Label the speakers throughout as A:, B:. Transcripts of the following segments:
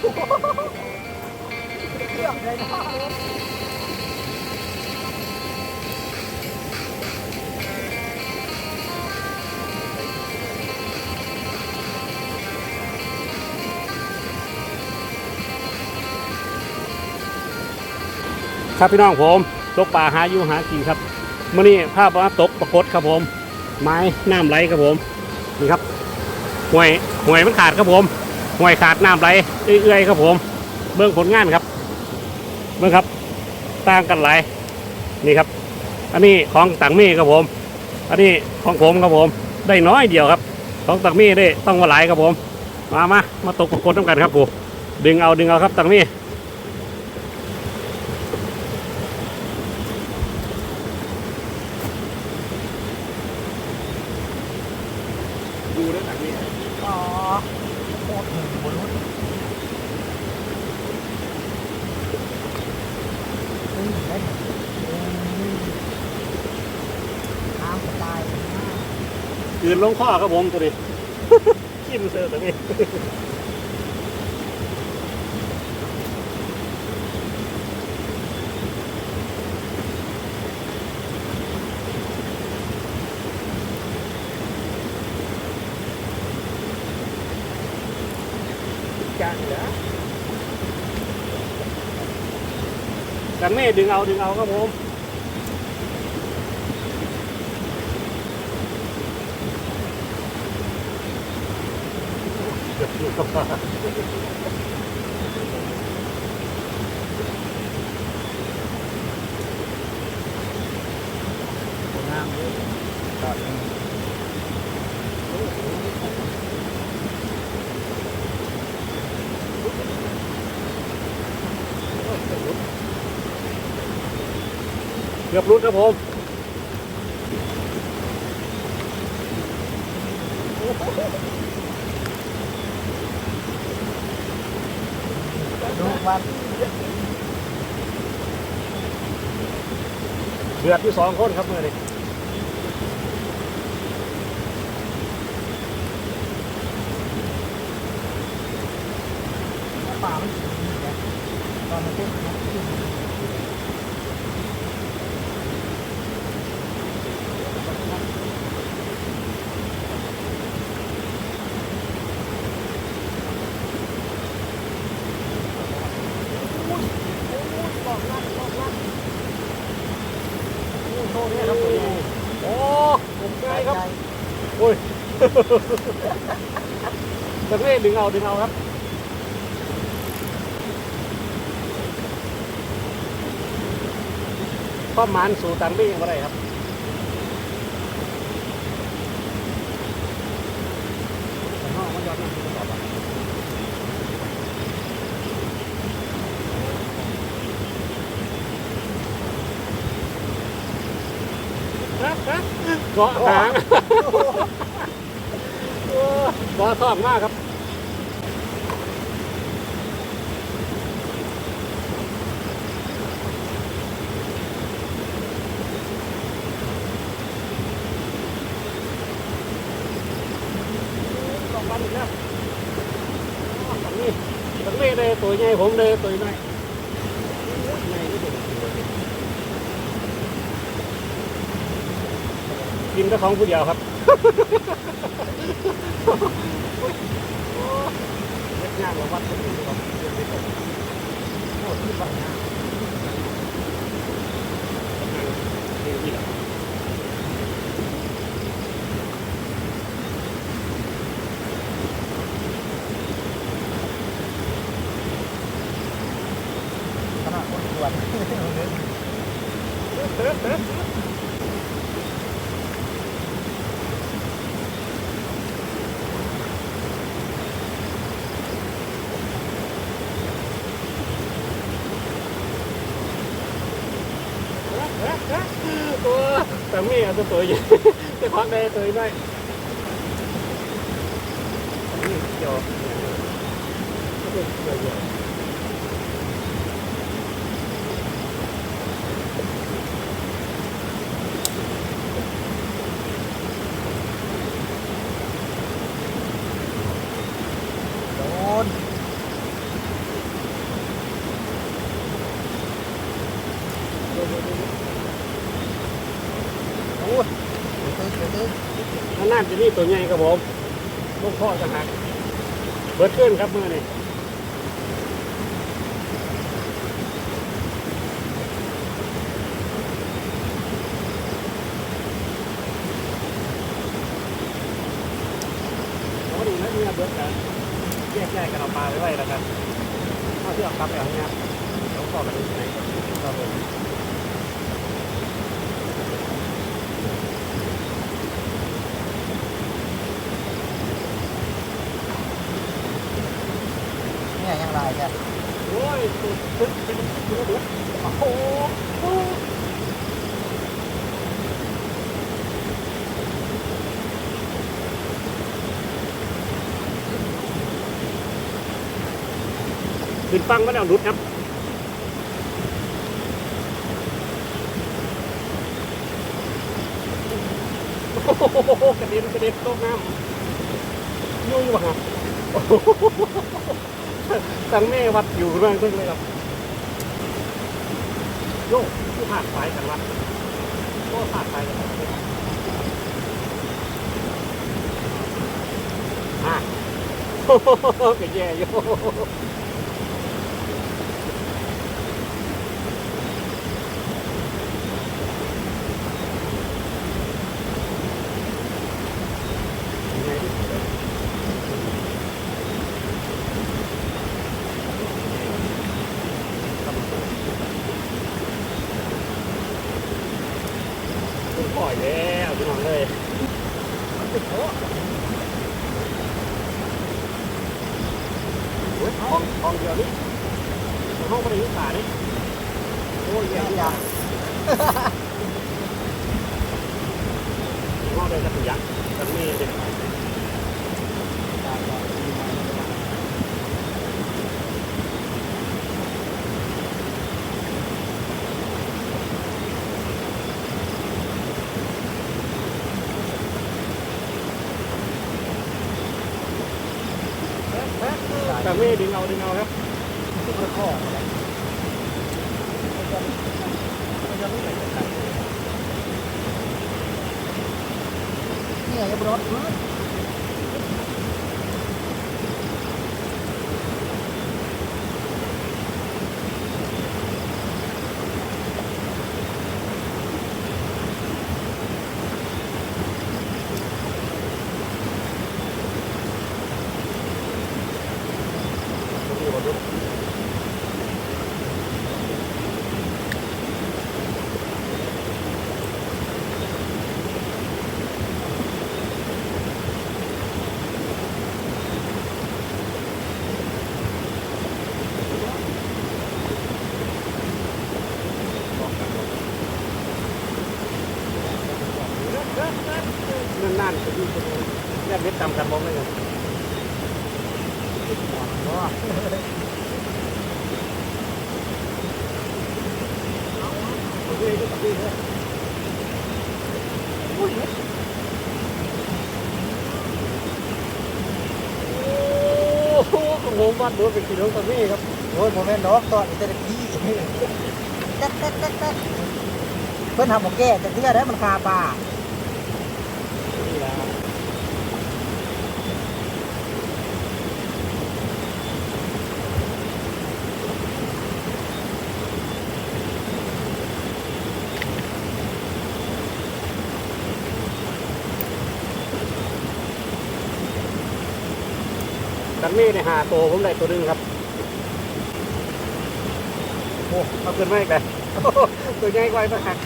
A: เรื่องเลยนะ
B: ครับพี่น้องผมตกปลาหาอยู่หากินครับเมื่อนี้ภาพว่าตกปรากฏครับผม ไม้น้ำไหลครับผมนี่ครับห่วยห่วยมันขาดครับผม ห่วยขาดน้ำไหลเอื้อยๆครับผม เบื้องผลงานครับ เบื้องครับต่างกันหลายนี่ครับ อันนี้ของต่างมีครับผม อันนี้ของผมครับผม ได้น้อยเดียวครับ ของต่างมีได้ต้องมาหลายครับผม มามามาตกประกดต้องกันครับปูดึงเอาดึงเอาครับต่างมี ดูได้ต่างมี
A: อ๋อโคตรหนึ่งบนรถอืมได้หมดอืมน้ำกระจายเลยนะ
B: คืนลงข้อ ครับผมตัวนี้ขี้มเสือตัวนี้
A: จานเหรอ
B: กันแม่ดึงเอาดึงเอาครับผม
A: เลยจอดเลย
B: เกือบรุดครับผม
A: วัน
B: เดือดที่สองคนครับเมื่อนี้
A: ป่ามันสูงอยู่แล้วตอนมันเต้นมันขึ้น
B: โตนี่ครับตัวนี้โอ้ผมใกล้ครับ
A: ใจ
B: โอ้ย กันแม่ดึงเอาดึงเอาครับประมาณสู่ตังบี้ยังไม่ได้ครับน้องมันยอดนะตอบอะเกาะหาง เกาทองมากครับสองวันอีกแล้วตรงนี้ตรงนี้เลยตัวใหญ่ผมเลยตัวใหญ่กินก็ของผู้เดียวครับ เล็กงานมาวัดคนอื่ครับโอ้ที่บ้านนะนี่แหละ
A: ขนาดคนตรวจ
B: โอ้แต่มีอันตัวใหญ่แต่ความได้ตัวน้อยนี่เกี่ยวเกี่ยวเกี่ยว
A: โดน
B: ที่นี่ ตัวใหญ่ครับผมลูกพ่อจะหักเบิดขึ้นครับมือนี่เนะเนี่ยเบิดกันแยกแยกกันเอาปลาไปไว้แล้วกันเอาที่เอากลับไปเอาเนี่ยเราพ่อกันที่ไหนครับผม
A: เนี่ยยังไรจ้ะ
B: โอ้ยตึ๊ดตึ๊ดตึ๊ดตึ๊ดตึ๊ดโอ้โห ขึ้นฟังมาแล้วหลุดครับโอ้โหกระเด็นกระเด็นตกน้ำยุ่ยว่ะตั้งแม่วัดอยู่เรื่องตึ้งเลยครับโยกที่ผ่านสายกันละก็ผ่านสายกันละอะโอ้โหก็แย่อยู่ยังไงดิคุณปล่อย แล้วพี่น้องเลยมันติดโอ้โหห้องห้องเดียวนี่ห้องบริยุทธ์ขานี่โอ้ยแย่
A: ยัง
B: ห้องเดียวจะถูกยักษ์กันนี่เด็ก แต่ ไม่ดึงเอาดึงเอาครับ
A: กระข้ออะไรเนี่ยยังบรอดพื้น
B: นั่นนั่นจะอยู่ตรงนี้แย กเม็ดตำกันบ้องเลยครับ
A: ว่า
B: โอเคก็ตัดดีเลย
A: อุ้ย
B: โอ้โหของผมวัดดูเป็นกิโลตันนี่ครับ
A: โอ้ยโมเมนต์น้องตอนอิตาลีแต๊กแต๊กแต๊กแต๊กเพิ่นทำหมกแก่แต่เชื่อได้มันคาปลา
B: กันนี่ในหาตัวผมได้ตัวหนึงครับ โอ้เอาขึ้นมาอีกเลยตัวใหญ่กว่าอีกต่างหาก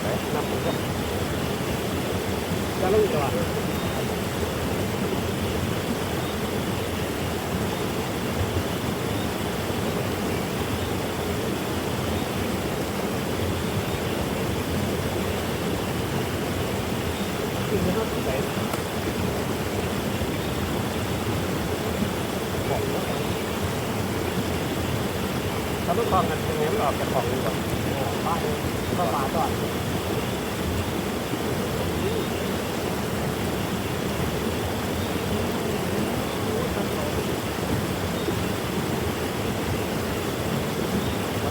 B: ไปนับผมครับจะลงกแล้วขึ้นมาครับไปของแล้วกัน ลูกคลองกันยังไงมันออกจากของนี่ก่อน
A: ปลาเองก็ปลาก่อน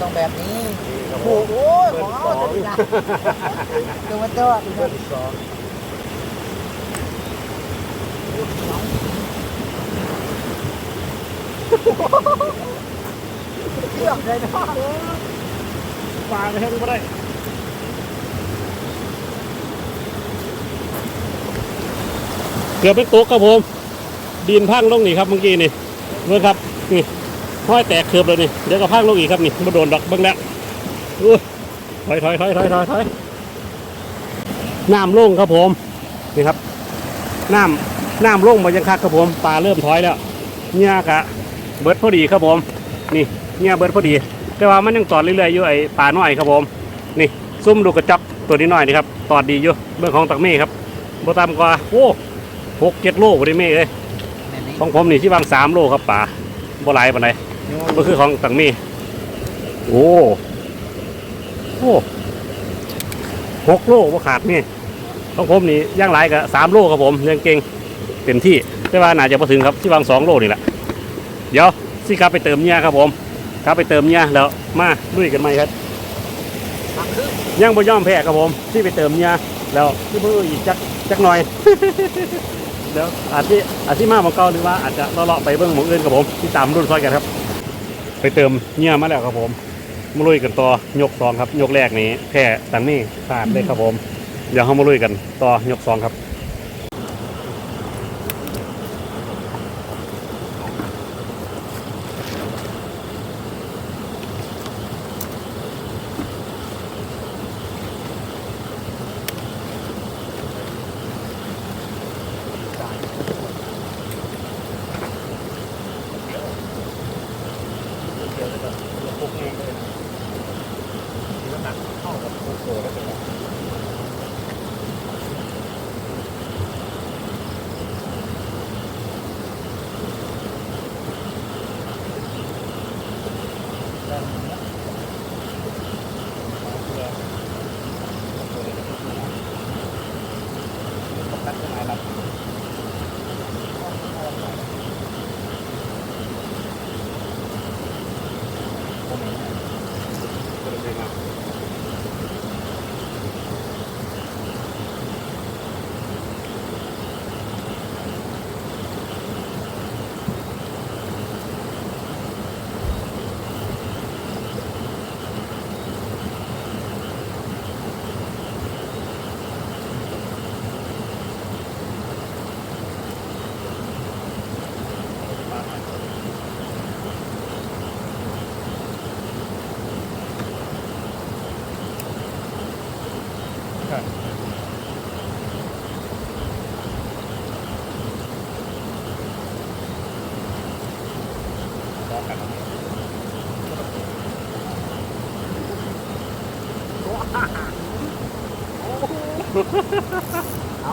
A: ต้องแบบนี้โอ้โหหมอตัวนี้นะตัวตัวตัว
B: เบอร์สอ
A: เือมเลยนะ
B: ปลาไปให้ดูก็ได้เกือบไม่ตกครับผม ดินพังลงนี่ครับเมื่อกี้นี่เบิ่งครับนี่ห้อยแตกเกือบเลยนี่เดี๋ยวก็พังลงอีกครับนี่มาโดนดอกเบิ่งแล้วอุ้ยถอยถอยถอยถอยถอยถอยน้ำลงครับผมนี่ครับน้ำน้ำลงมายังคักครับผมปลาเริ่มถอยแล้วเนี่ยกะเบิดพอดีครับผม นี่ เนี่ยเบิดพอดี แต่ว่ามันยังตอดเรื่อยๆอยู่ไอ้ปลาน้อยครับผม นี่ซุ่มดูกระจับตัวนี้น้อยนี่ครับตอดดีอยู่เบื้องของตักเม่ครับโบตามกว่าโอ้หกเจ็ดโลบริเม่เลยของผมนี่ที่วางสามโลครับป่าบ่หลายปานใดก็คือของตักเม่โอ้โอ้หกโลบ่ขาดนี่ของผมนี่ย่างหลายกับสามโลครับผมยังเก่งเต็มที่แต่ว่าน่าจะพอถึงครับที่วางสองโลนี่แหละเดี๋ยวสิครับไปเติมเนี่ยครับผม ครับไปเติมเนี่ยแล้วมาลุยกันไหมครับยังบ่ย่อมแพ้ครับผม ที่ไปเติมเนี่ยแล้วที่มืออีกจักจักหน่อยเดี๋ยวอาจจะอาจจะมาของเก่าหรือว่าอาจจะเลาะไปเบื้องหมองอื่นครับผมที่ตามรุ่นซอยกันครับ ไปเติมเนี่ยมาแล้วครับผมมาลุยกันต่อยกสองครับ ยกแรกนี้แพ้ตังนี่ขาดเลยครับผม เดี๋ยวเขามาลุยกันต่อยกสองครับ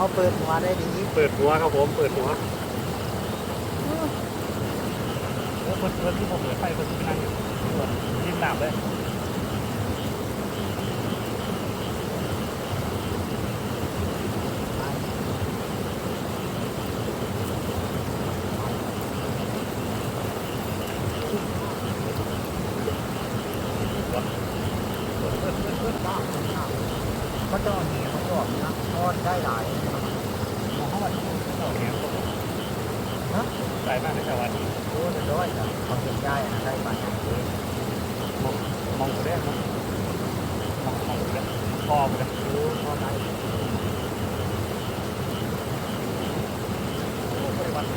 A: เอาเปิดหัวได้ดี
B: เปิดหัวครับผมเปิดหัวโอ้เปิดเปิดที่ผมเปิดไฟเปิดที่นั่งอยู่ยิ้มหนามเลย
A: ก็จะเอาเหนียวก็นะทอดได้หลาย
B: มองเข้ามาที่เราเนี่ยนะใส่มากในแต่วันนี้
A: โอ้จะด้วยจ้ะความเป็นได้นะได้ปานอย่างนี้
B: มองมองไปได้ครับมองมองไปได้พอไปได้
A: โอ้พอได้
B: บริวัติ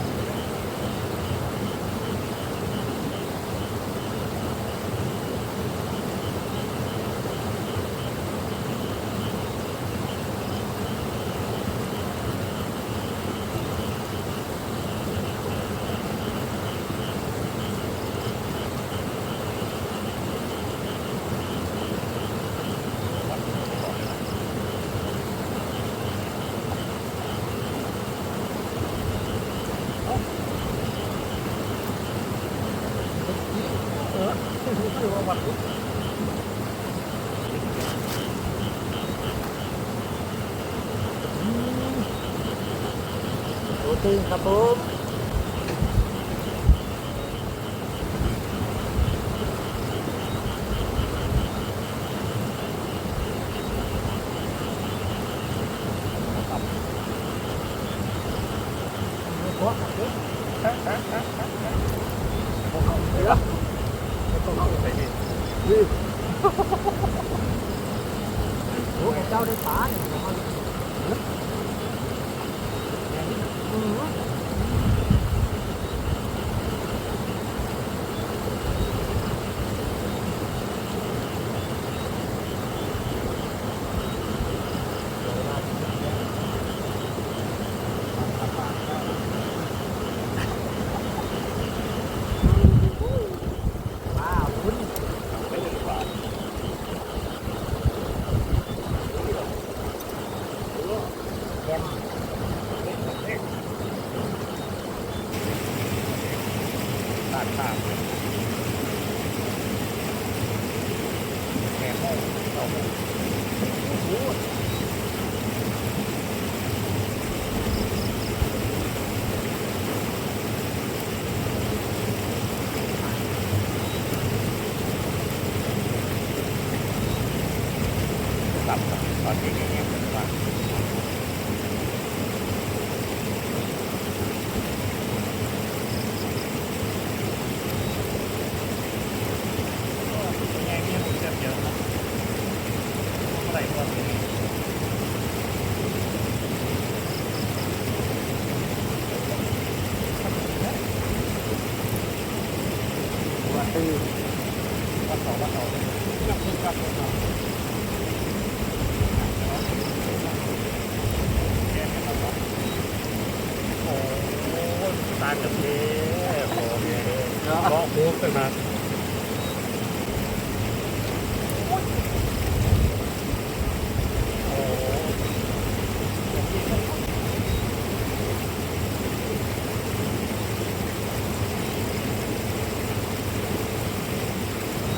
B: คือว่าวัด
A: โอ้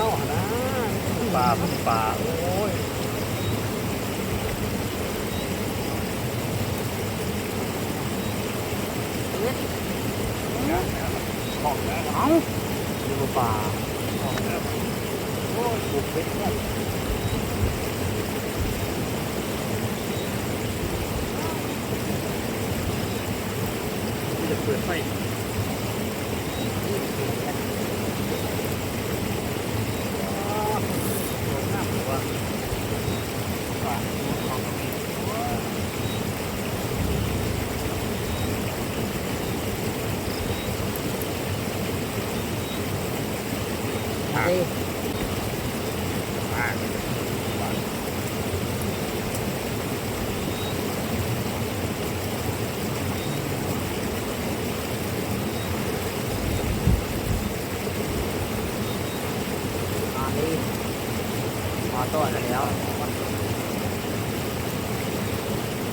A: า
B: หนะป่าพึ่งป่าโอ้ยของแล้ว
A: เอ้าดูป่า
B: ของแล้วโอ้ยบุกเพชรเนี่ยจะเปิดไฟโดนหน้าผมว่าป่าของตรงนี้
A: เอ้ย
B: มากป่า
A: อ่านี่มาต้อนแล้ว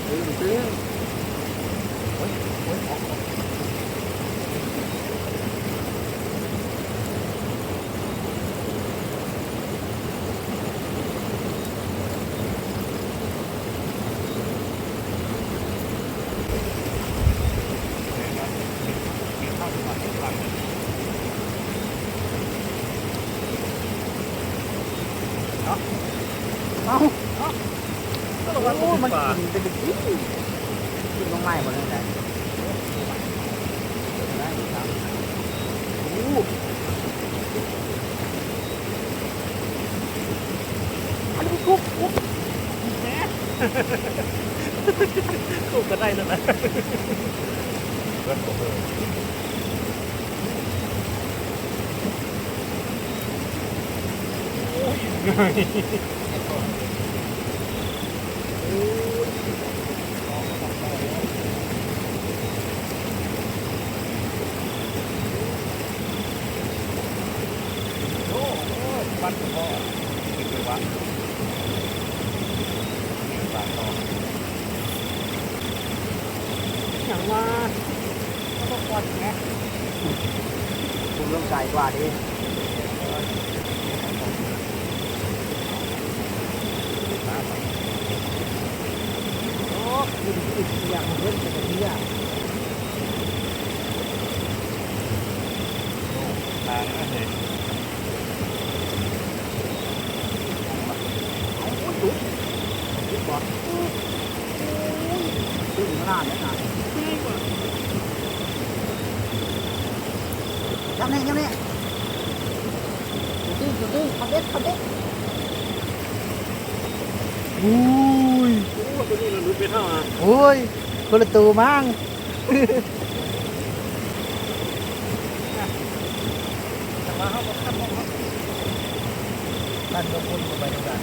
A: ตื้อตื้อ
B: โอ้ยโอ้ยออกออก
A: เอ้า
B: ก็ระวัง
A: โอ้
B: มั
A: มันน
B: ป่า
A: กินเป็นกินกินลงไม้หมดเลยไหนได้ครับโอ้
B: อันนี้กุ๊กกุ๊กแหมกุ๊กก็ได้นั่นแหละเริ่ มตกเลยโอ้โหวัดพ่อเป็นไปวัดปากต่ออย่างว่าก็ต้องกอดแง่
A: คุณลงใจกว่าดิ โอ้ยอีกอย่างเล่นเป็นเที่ย
B: ทางนั่นเอง
A: เอาโอ้ยดุ ก่อนโอ้ยดุขนาดนั้นนะทำนี่ทำนี่จุดนี้จุดนี้ทำเด็ดทำเด็ดอุ้ย
B: โอ้ตัวนี้เราลุ้นไปเท่าอะ
A: โอ้ยคนละตัวมั้งแต่ว่าเขาบอกขั้นมองเขาบ้านลงคนไปด้วยกัน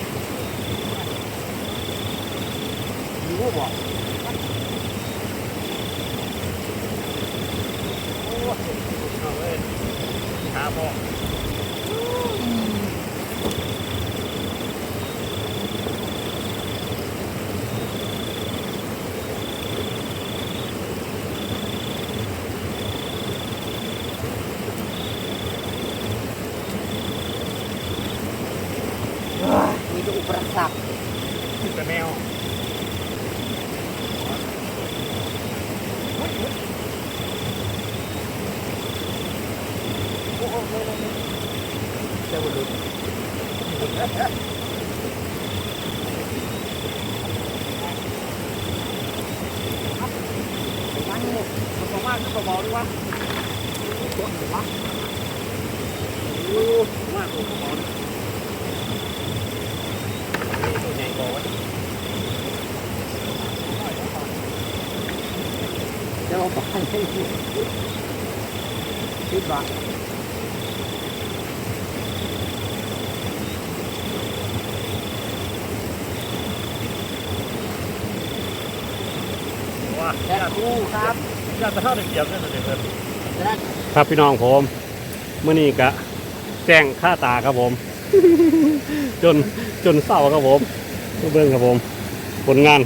B: รูปบ่โอ้เอาเลยขาพอ
A: มีแต่อุปสรรค
B: แต่แมว
A: เจ้าบุรุษ
B: มันนี่มันประมาณมันเบาๆดีวะโอ้มากตัวเบาๆนี่ตัวใหญ่กว่าวะ
A: เจ้าไป คิดว่า
B: ว้า
A: แค่คู่ครับ
B: อยากจะเข้าในเกียบนั่นเลยเพื่อน
A: ฉะนั้น
B: ครับพี่น้องผมเมื่อนี้กะแจ้งค่าตาครับผม จนจนเศร้าครับผมเบิ้งครับผม ผลงาน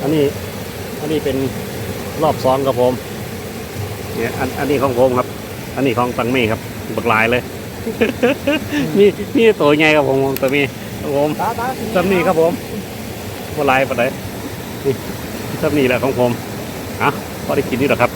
B: อันนี้ อันนี้เป็น รอบสองครับผมเนี่ยอันอันนี้ของผมครับ อันนี้ของตังม่ครับบักหลายเลย นี่นี่ตัวใหญ่ครับผมตังมีครับผม
A: ตั
B: งมี่ครับผมบักลายปไหนนี่ซัมนี่แหละของผมอะพอได้กินนี่หรอครับ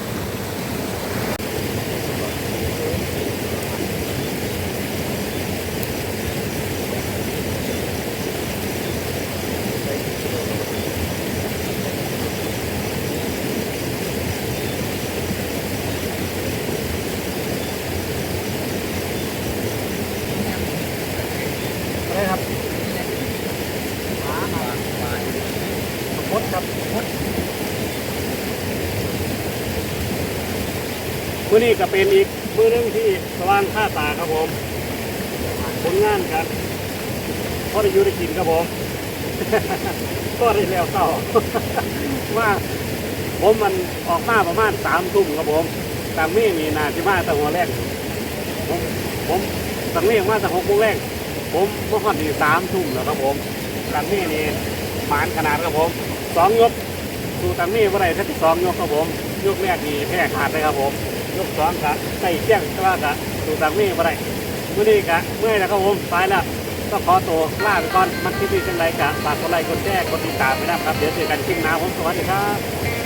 A: อะไรครับหมาหมาหมาพดครับพด
B: มื่ อนี้ก็เป็นอีกมือนึงที่สว่างค่าตาครับผมผลงานครับพอได้อยู่ได้กินครับผมก็ได้แล้วเศร้าว่าผมมันออกมาประมาณสามทุ่มครับผมตามมี่มีนาที่มาตั้งหัวแรกผมผมตั้งมี่มาตั้งหกโมงแรก ผมเมื่อก่อนที่สามทุ่มแล้วครับผมตังมี่นี่หมานขนาดครับผมสองยกดูตังมี่ว่าไรถ้าที่สองยกครับผมยกแรกนี่แพ้ขาดเลยครับผม ยกสองกะใส่เที่ยงก็ว่ากะดูตังมี่ว่าไรเมื่อนี้กะเมื่อยแล้วครับผมไปแล้วก็ขอตัวลาไปก่อนมันคลิปนี้จังไรกะฝากกดไลค์กดแชร์กดติดตามไปนะครับ เดี๋ยวเจอกันคลิปหน้าผมสวัสดีครับ